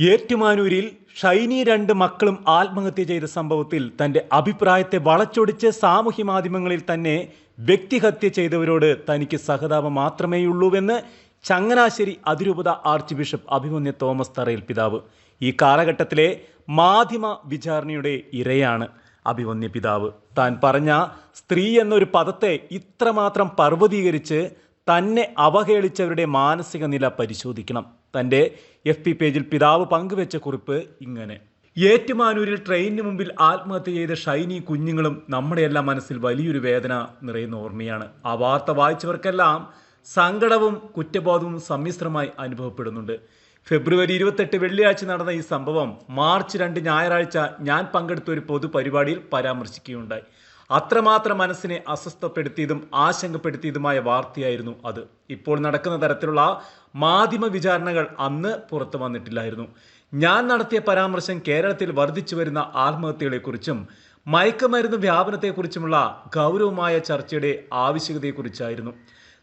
ഏറ്റുമാനൂരിൽ ഷൈനി രണ്ട് മക്കളും ആത്മഹത്യ ചെയ്ത സംഭവത്തിൽ തന്റെ അഭിപ്രായത്തെ വളച്ചൊടിച്ച് സാമൂഹ്യ മാധ്യമങ്ങളിൽ തന്നെ വ്യക്തിഹത്യ ചെയ്തവരോട് തനിക്ക് സഹതാപം മാത്രമേയുള്ളൂവെന്ന് ചങ്ങനാശ്ശേരി അതിരൂപത ആർച്ച് ബിഷപ്പ് അഭിമന്യ തോമസ് തറയിൽ പിതാവ്. ഈ കാലഘട്ടത്തിലെ മാധ്യമ വിചാരണയുടെ ഇരയാണ് അഭിമന്യ പിതാവ്. താൻ പറഞ്ഞ സ്ത്രീ എന്നൊരു പദത്തെ ഇത്രമാത്രം പർവതീകരിച്ച് തന്നെ അവഹേളിച്ചവരുടെ മാനസിക നില പരിശോധിക്കണം. തന്റെ എഫ് പി പേജിൽ പിതാവ് പങ്കുവെച്ച കുറിപ്പ് ഇങ്ങനെ. ഏറ്റുമാനൂരിൽ ട്രെയിനിന് മുമ്പിൽ ആത്മഹത്യ ചെയ്ത ഷൈനി കുഞ്ഞുങ്ങളും നമ്മുടെയെല്ലാം മനസ്സിൽ വലിയൊരു വേദന നിറയുന്ന ഓർമ്മയാണ്. ആ വാർത്ത വായിച്ചവർക്കെല്ലാം സങ്കടവും കുറ്റബോധവും സമ്മിശ്രമായി അനുഭവപ്പെടുന്നുണ്ട്. ഫെബ്രുവരി ഇരുപത്തെട്ട് വെള്ളിയാഴ്ച നടന്ന ഈ സംഭവം മാർച്ച് രണ്ട് ഞായറാഴ്ച ഞാൻ പങ്കെടുത്ത ഒരു പൊതുപരിപാടിയിൽ പരാമർശിക്കുകയുണ്ടായി. അത്രമാത്രം മനസ്സിനെ അസ്വസ്ഥപ്പെടുത്തിയതും ആശങ്കപ്പെടുത്തിയതുമായ വാർത്തയായിരുന്നു അത്. ഇപ്പോൾ നടക്കുന്ന തരത്തിലുള്ള മാധ്യമ വിചാരണകൾ അന്ന് പുറത്തു വന്നിട്ടില്ലായിരുന്നു. ഞാൻ നടത്തിയ പരാമർശം കേരളത്തിൽ വർദ്ധിച്ചു വരുന്ന ആത്മഹത്യകളെക്കുറിച്ചും മയക്കുമരുന്ന് വ്യാപനത്തെക്കുറിച്ചുമുള്ള ഗൗരവമായ ചർച്ചയുടെ ആവശ്യകതയെക്കുറിച്ചായിരുന്നു.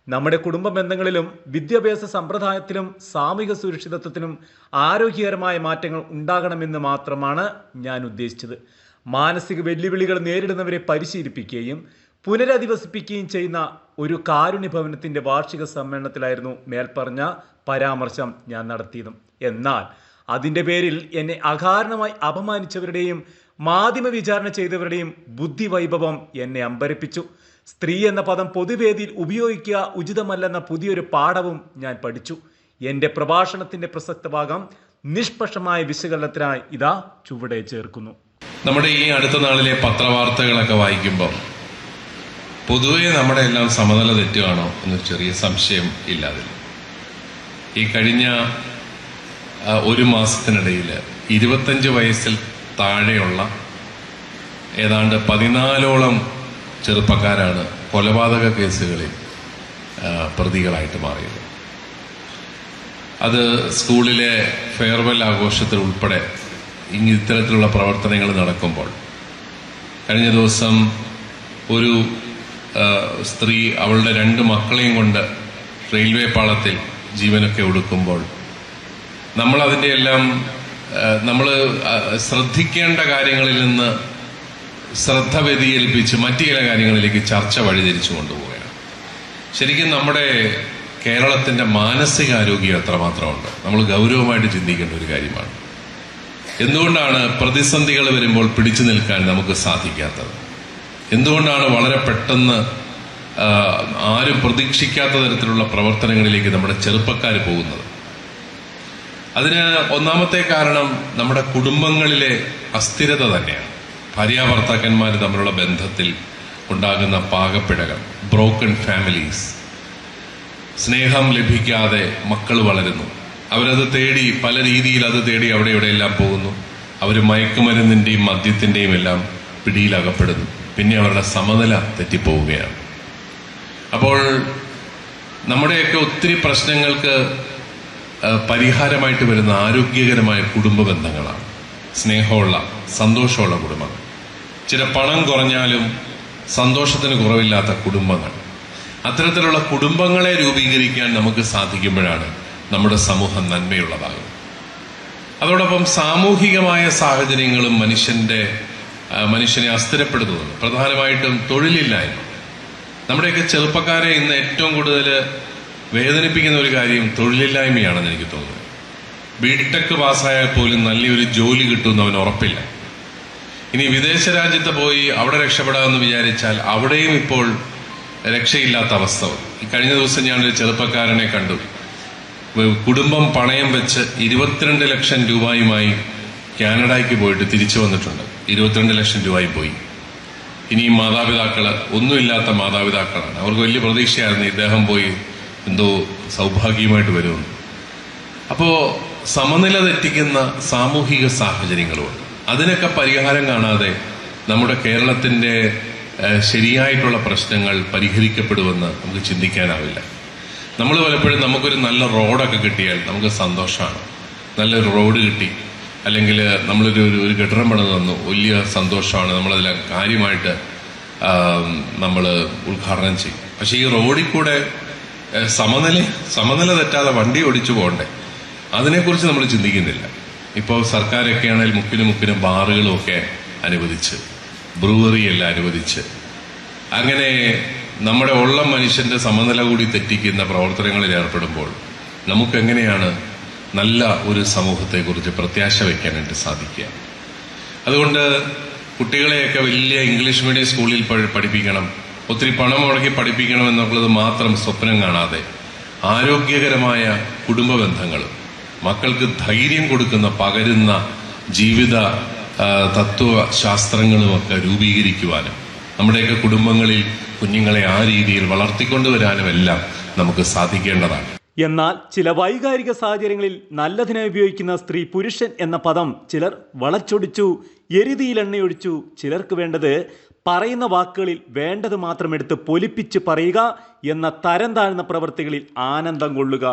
നമ്മുടെ കുടുംബ ബന്ധങ്ങളിലും വിദ്യാഭ്യാസ സമ്പ്രദായത്തിലും സാമൂഹിക സുരക്ഷിതത്വത്തിലും ആരോഗ്യകരമായ മാറ്റങ്ങൾ ഉണ്ടാകണമെന്ന് മാത്രമാണ് ഞാൻ ഉദ്ദേശിച്ചത്. മാനസിക വെല്ലുവിളികൾ നേരിടുന്നവരെ പരിശീലിപ്പിക്കുകയും പുനരധിവസിപ്പിക്കുകയും ചെയ്യുന്ന ഒരു കാരുണ്യ ഭവനത്തിന്റെ വാർഷിക സമ്മേളനത്തിലായിരുന്നു മേൽപ്പറഞ്ഞ പരാമർശം ഞാൻ നടത്തിയതും. എന്നാൽ അതിന്റെ പേരിൽ എന്നെ അകാരണമായി അപമാനിച്ചവരുടെയും മാധ്യമ വിചാരണ ചെയ്തവരുടെയും ബുദ്ധിവൈഭവം എന്നെ അമ്പരപ്പിച്ചു. സ്ത്രീ എന്ന പദം പൊതുവേദിയിൽ ഉപയോഗിക്കുക ഉചിതമല്ലെന്ന പുതിയൊരു പാഠവും ഞാൻ പഠിച്ചു. എന്റെ പ്രഭാഷണത്തിന്റെ പ്രസക്ത ഭാഗം നിഷ്പക്ഷമായ വിശകലനത്തിനായി ഇതാ ചുവടെ ചേർക്കുന്നു. നമ്മുടെ ഈ അടുത്ത നാളിലെ പത്രവാർത്തകളൊക്കെ വായിക്കുമ്പോൾ പൊതുവെ നമ്മുടെ എല്ലാം സമനില തെറ്റുകയാണോ എന്ന് ചെറിയ സംശയം ഇല്ലാതില്ല ഈ കഴിഞ്ഞ ഒരു മാസത്തിനിടയിൽ ഇരുപത്തഞ്ച് വയസ്സിൽ താഴെയുള്ള ഏതാണ്ട് പതിനാലോളം ചെറുപ്പക്കാരാണ് കൊലപാതക കേസുകളിൽ പ്രതികളായിട്ട് മാറിയത്. അത് സ്കൂളിലെ ഫെയർവെൽ ആഘോഷത്തിൽ ഉൾപ്പെടെ ഇങ്ങ- ഇത്തരത്തിലുള്ള പ്രവർത്തനങ്ങൾ നടക്കുമ്പോൾ കഴിഞ്ഞ ദിവസം ഒരു സ്ത്രീ അവളുടെ രണ്ട് മക്കളെയും കൊണ്ട് റെയിൽവേ പാളത്തിൽ ജീവനൊക്കെ ഒടുക്കുമ്പോൾ നമ്മൾ അതിന്റെ എല്ലാം നമ്മൾ ശ്രദ്ധിക്കേണ്ട കാര്യങ്ങളിൽ നിന്ന് ശ്രദ്ധ വ്യതിചലിപ്പിച്ച് മറ്റു ചില കാര്യങ്ങളിലേക്ക് ചർച്ച വഴിതിരിച്ചു കൊണ്ടുപോവുകയാണ്. ശരിക്കും നമ്മുടെ കേരളത്തിന്റെ മാനസികാരോഗ്യം എത്രമാത്രമുണ്ട്? നമ്മൾ ഗൗരവമായിട്ട് ചിന്തിക്കേണ്ട ഒരു കാര്യമാണ്. എന്തുകൊണ്ടാണ് പ്രതിസന്ധികൾ വരുമ്പോൾ പിടിച്ചു നിൽക്കാൻ നമുക്ക് സാധിക്കാത്തത്? എന്തുകൊണ്ടാണ് വളരെ പെട്ടെന്ന് ആരും പ്രതീക്ഷിക്കാത്ത തരത്തിലുള്ള പ്രവർത്തനങ്ങളിലേക്ക് നമ്മുടെ ചെറുപ്പക്കാർ പോകുന്നത്? അതിന് ഒന്നാമത്തെ കാരണം നമ്മുടെ കുടുംബങ്ങളിലെ അസ്ഥിരത തന്നെയാണ്. ഭാര്യാഭർത്താക്കന്മാർ തമ്മിലുള്ള ബന്ധത്തിൽ ഉണ്ടാകുന്ന പാകപ്പിഴകൾ ബ്രോക്കൺ ഫാമിലീസ് സ്നേഹം ലഭിക്കാതെ മക്കൾ വളരുന്നു. അവരത് തേടി പല രീതിയിൽ അത് തേടി അവിടെ ഇവിടെയെല്ലാം പോകുന്നു. അവർ മയക്കുമരുന്നിന്റെയും മദ്യത്തിന്റെയും എല്ലാം പിടിയിലകപ്പെടുന്നു. പിന്നെ അവരുടെ സമനില തെറ്റിപ്പോവുകയാണ്. അപ്പോൾ നമ്മുടെയൊക്കെ ഒത്തിരി പ്രശ്നങ്ങൾക്ക് പരിഹാരമായിട്ട് വരുന്ന ആരോഗ്യകരമായ കുടുംബ ബന്ധങ്ങളാണ് സ്നേഹമുള്ള സന്തോഷമുള്ള കുടുംബങ്ങൾ. ചില പണം കുറഞ്ഞാലും സന്തോഷത്തിന് കുറവില്ലാത്ത കുടുംബങ്ങൾ. അത്തരത്തിലുള്ള കുടുംബങ്ങളെ രൂപീകരിക്കാൻ നമുക്ക് സാധിക്കുമ്പോഴാണ് നമ്മുടെ സമൂഹം നന്മയുള്ളതാകും. അതോടൊപ്പം സാമൂഹികമായ സാഹചര്യങ്ങളും മനുഷ്യന്റെ മനുഷ്യനെ അസ്ഥിരപ്പെടുത്തുന്നുണ്ട്. പ്രധാനമായിട്ടും തൊഴിലില്ലായ്മ. നമ്മുടെയൊക്കെ ചെറുപ്പക്കാരെ ഇന്ന് ഏറ്റവും കൂടുതൽ വേദനിപ്പിക്കുന്ന ഒരു കാര്യം തൊഴിലില്ലായ്മയാണെന്ന് എനിക്ക് തോന്നുന്നത് ബിടെക് പാസ്സായാൽ പോലും നല്ലൊരു ജോലി കിട്ടുമെന്ന് അവന് ഉറപ്പില്ല. ഇനി വിദേശ രാജ്യത്ത് പോയി അവിടെ രക്ഷപ്പെടാമെന്ന് വിചാരിച്ചാൽ അവിടെയും ഇപ്പോൾ രക്ഷയില്ലാത്ത അവസ്ഥ ഈ കഴിഞ്ഞ ദിവസം ഞാനൊരു ചെറുപ്പക്കാരനെ കണ്ടു. കുടുംബം പണയം വെച്ച് ഇരുപത്തിരണ്ട് ലക്ഷം രൂപയുമായി കാനഡയ്ക്ക് പോയിട്ട് തിരിച്ചു വന്നിട്ടുണ്ട്. ഇരുപത്തിരണ്ട് ലക്ഷം രൂപയിൽ പോയി. ഇനിയും മാതാപിതാക്കൾ ഒന്നുമില്ലാത്ത മാതാപിതാക്കളാണ്. അവർക്ക് വലിയ പ്രതീക്ഷയായിരുന്നു ഇദ്ദേഹം പോയി എന്തോ സൗഭാഗ്യമായിട്ട് വരുമെന്ന്. അപ്പോ സമനില തെറ്റിക്കുന്ന സാമൂഹിക സാഹചര്യങ്ങളുമുണ്ട് അതിനൊക്കെ പരിഹാരം കാണാതെ നമ്മുടെ കേരളത്തിന്റെ ശരിയായിട്ടുള്ള പ്രശ്നങ്ങൾ പരിഹരിക്കപ്പെടുമെന്ന് നമുക്ക് ചിന്തിക്കാനാവില്ല. നമ്മൾ പലപ്പോഴും നമുക്കൊരു നല്ല റോഡൊക്കെ കിട്ടിയാൽ നമുക്ക് സന്തോഷമാണ്. നല്ലൊരു റോഡ് കിട്ടി. അല്ലെങ്കിൽ നമ്മളൊരു ഒരു ഒരു കെട്ടിടം പണിത് തന്നു. വലിയ സന്തോഷമാണ് നമ്മളതിൽ കാര്യമായിട്ട് നമ്മൾ ഉദ്ഘാടനം ചെയ്യും. പക്ഷേ ഈ റോഡിൽ കൂടെ സമനില സമനില തെറ്റാതെ വണ്ടി ഓടിച്ചു പോകണ്ടേ? അതിനെക്കുറിച്ച് നമ്മൾ ചിന്തിക്കുന്നില്ല. ഇപ്പോൾ സർക്കാരൊക്കെ ആണെങ്കിൽ മുക്കിനും മുക്കിനും ബാറുകളും ഒക്കെ അനുവദിച്ച് ബ്രൂവറിയെല്ലാം അനുവദിച്ച് അങ്ങനെ നമ്മുടെ ഉള്ള മനുഷ്യന്റെ സമനില കൂടി തെറ്റിക്കുന്ന പ്രവർത്തനങ്ങളിൽ ഏർപ്പെടുമ്പോൾ നമുക്ക് എങ്ങനെയാണ് നല്ല ഒരു സമൂഹത്തെക്കുറിച്ച് പ്രത്യാശ വയ്ക്കാനായിട്ട് സാധിക്കുക? അതുകൊണ്ട് കുട്ടികളെയൊക്കെ വലിയ ഇംഗ്ലീഷ് മീഡിയം സ്കൂളിൽ പഠിപ്പിക്കണം. ഒത്തിരി പണം മുടക്കി പഠിപ്പിക്കണം എന്നുള്ളത് മാത്രം സ്വപ്നം കാണാതെ ആരോഗ്യകരമായ കുടുംബ ബന്ധങ്ങൾ മക്കൾക്ക് ധൈര്യം കൊടുക്കുന്ന പകരുന്ന ജീവിത തത്വശാസ്ത്രങ്ങളുമൊക്കെ രൂപീകരിക്കുവാനും നമ്മുടെയൊക്കെ കുടുംബങ്ങളിൽ കുഞ്ഞുങ്ങളെ ആ രീതിയിൽ വളർത്തിക്കൊണ്ടുവരാനും എല്ലാം നമുക്ക് സാധിക്കേണ്ടതാണ്. എന്നാൽ ചില വൈകാരിക സാഹചര്യങ്ങളിൽ നല്ലതിനായി ഉപയോഗിക്കുന്ന സ്ത്രീ പുരുഷൻ എന്ന പദം ചിലർ വളച്ചൊടിച്ചു എരുതിയിൽ എണ്ണയൊഴിച്ചു. ചിലർക്ക് വേണ്ടത് പറയുന്ന വാക്കുകളിൽ വേണ്ടത് മാത്രം എടുത്ത് പൊലിപ്പിച്ച് പറയുക എന്ന തരം താഴ്ന്ന പ്രവൃത്തികളിൽ ആനന്ദം കൊള്ളുക.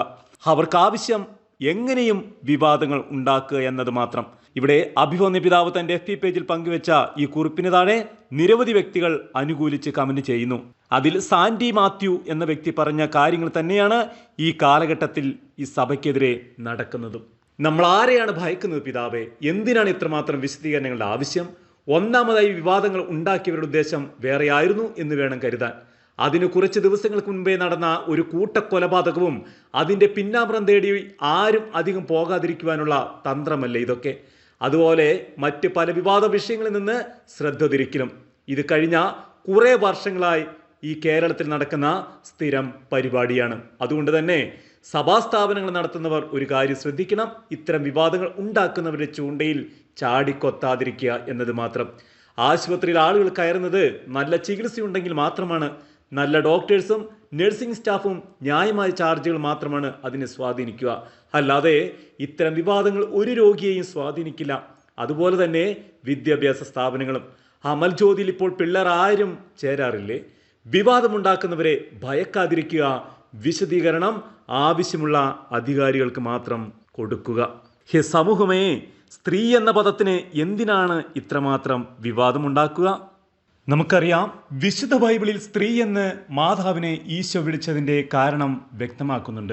അവർക്ക് ആവശ്യം എങ്ങനെയും വിവാദങ്ങൾ ഉണ്ടാക്കുക എന്നത് മാത്രം. ഇവിടെ അഭിമന്യ പിതാവ് തന്റെ എഫ് പേജിൽ പങ്കുവച്ച ഈ കുറിപ്പിന് താഴെ നിരവധി വ്യക്തികൾ അനുകൂലിച്ച് കമന്റ് ചെയ്യുന്നു. അതിൽ സാൻഡി മാത്യു എന്ന വ്യക്തി പറഞ്ഞ കാര്യങ്ങൾ തന്നെയാണ് ഈ കാലഘട്ടത്തിൽ ഈ സഭയ്ക്കെതിരെ നടക്കുന്നതും. നമ്മൾ ആരെയാണ് ഭയക്കുന്നത് പിതാവേ? എന്തിനാണ് ഇത്രമാത്രം വിശദീകരണങ്ങളുടെ ആവശ്യം? ഒന്നാമതായി വിവാദങ്ങൾ ഉണ്ടാക്കിയവരുടെ ഉദ്ദേശം വേറെയായിരുന്നു എന്ന് വേണം കരുതാൻ. അതിന് കുറച്ച് ദിവസങ്ങൾക്ക് മുൻപേ നടന്ന ഒരു കൂട്ടക്കൊലപാതകവും അതിന്റെ പിന്നാമ്പുറം തേടി ആരും അധികം പോകാതിരിക്കുവാനുള്ള തന്ത്രമല്ലേ ഇതൊക്കെ? അതുപോലെ മറ്റ് പല വിവാദ വിഷയങ്ങളിൽ നിന്ന് ശ്രദ്ധ തിരിക്കലും. ഇത് കഴിഞ്ഞ കുറേ വർഷങ്ങളായി ഈ കേരളത്തിൽ നടക്കുന്ന സ്ഥിരം പരിപാടിയാണ്. അതുകൊണ്ട് തന്നെ സഭാസ്ഥാപനങ്ങൾ നടത്തുന്നവർ ഒരു കാര്യം ശ്രദ്ധിക്കണം. ഇത്തരം വിവാദങ്ങൾ ഉണ്ടാക്കുന്നവരുടെ ചൂണ്ടയിൽ ചാടിക്കൊത്താതിരിക്കുക എന്നത് മാത്രം. ആശുപത്രിയിൽ ആളുകൾ കയറുന്നത് നല്ല ചികിത്സയുണ്ടെങ്കിൽ മാത്രമാണ് നല്ല ഡോക്ടേഴ്സും നഴ്സിംഗ് സ്റ്റാഫും ന്യായമായ ചാർജുകൾ മാത്രമാണ് അതിനെ സ്വാധീനിക്കുക. അല്ലാതെ ഇത്തരം വിവാദങ്ങൾ ഒരു രോഗിയെയും സ്വാധീനിക്കില്ല. അതുപോലെ തന്നെ വിദ്യാഭ്യാസ സ്ഥാപനങ്ങളും. അമൽ ജ്യോതിയിൽ ഇപ്പോൾ പിള്ളേർ ആരും ചേരാറില്ലേ? വിവാദമുണ്ടാക്കുന്നവരെ ഭയക്കാതിരിക്കുക. വിശദീകരണം ആവശ്യമുള്ള അധികാരികൾക്ക് മാത്രം കൊടുക്കുക. ഹേ സമൂഹമേ സ്ത്രീ എന്ന പദത്തിന് എന്തിനാണ് ഇത്രമാത്രം വിവാദമുണ്ടാക്കുക? നമുക്കറിയാം വിശുദ്ധ ബൈബിളിൽ സ്ത്രീ എന്ന് മാതാവിനെ ഈശോ വിളിച്ചതിന്റെ കാരണം വ്യക്തമാക്കുന്നുണ്ട്.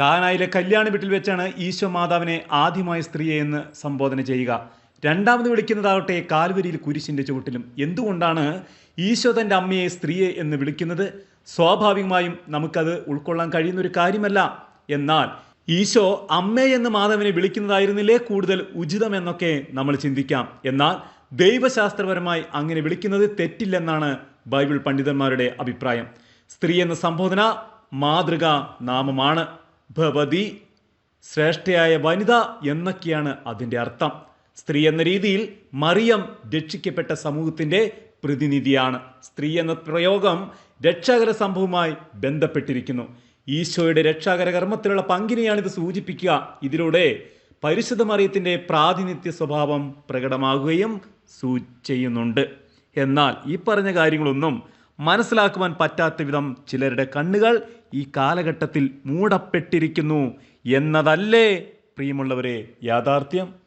കാനായിലെ കല്യാണ വീട്ടിൽ വെച്ചാണ് ഈശോ മാതാവിനെ ആദ്യമായി സ്ത്രീയെ എന്ന് സംബോധന ചെയ്യുക. രണ്ടാമത് വിളിക്കുന്നതാവട്ടെ കാൽവരിയിൽ കുരിശിന്റെ ചുവട്ടിലും. എന്തുകൊണ്ടാണ് ഈശോ തന്റെ അമ്മയെ സ്ത്രീയെ എന്ന് വിളിക്കുന്നത്? സ്വാഭാവികമായും നമുക്കത് ഉൾക്കൊള്ളാൻ കഴിയുന്ന ഒരു കാര്യമല്ല. എന്നാൽ ഈശോ അമ്മയെന്ന് മാധവനെ വിളിക്കുന്നതായിരുന്നില്ലേ കൂടുതൽ ഉചിതമെന്നൊക്കെ നമ്മൾ ചിന്തിക്കാം. എന്നാൽ ദൈവശാസ്ത്രപരമായി അങ്ങനെ വിളിക്കുന്നത് തെറ്റില്ലെന്നാണ് ബൈബിൾ പണ്ഡിതന്മാരുടെ അഭിപ്രായം. സ്ത്രീ എന്ന സംബോധന മാതൃക നാമമാണ്. ഭവതി ശ്രേഷ്ഠയായ വനിത എന്നൊക്കെയാണ് അതിന്റെ അർത്ഥം. സ്ത്രീ എന്ന രീതിയിൽ മറിയം രക്ഷിക്കപ്പെട്ട സമൂഹത്തിന്റെ പ്രതിനിധിയാണ്. സ്ത്രീ എന്ന പ്രയോഗം രക്ഷാകര സംഭവവുമായി ബന്ധപ്പെട്ടിരിക്കുന്നു. ഈശോയുടെ രക്ഷാകര കർമ്മത്തിലുള്ള പങ്കിനെയാണ് ഇത് സൂചിപ്പിക്കുക. ഇതിലൂടെ പരിശുദ്ധ മറിയത്തിന്റെ പ്രാതിനിധ്യ സ്വഭാവം പ്രകടമാകുകയും സൂ ചെയ്യുന്നുണ്ട്. എന്നാൽ ഈ പറഞ്ഞ കാര്യങ്ങളൊന്നും മനസ്സിലാക്കുവാൻ പറ്റാത്ത വിധം ചിലരുടെ കണ്ണുകൾ ഈ കാലഘട്ടത്തിൽ മൂടപ്പെട്ടിരിക്കുന്നു. എന്നതല്ലേ പ്രിയമുള്ളവരെ യാഥാർത്ഥ്യം?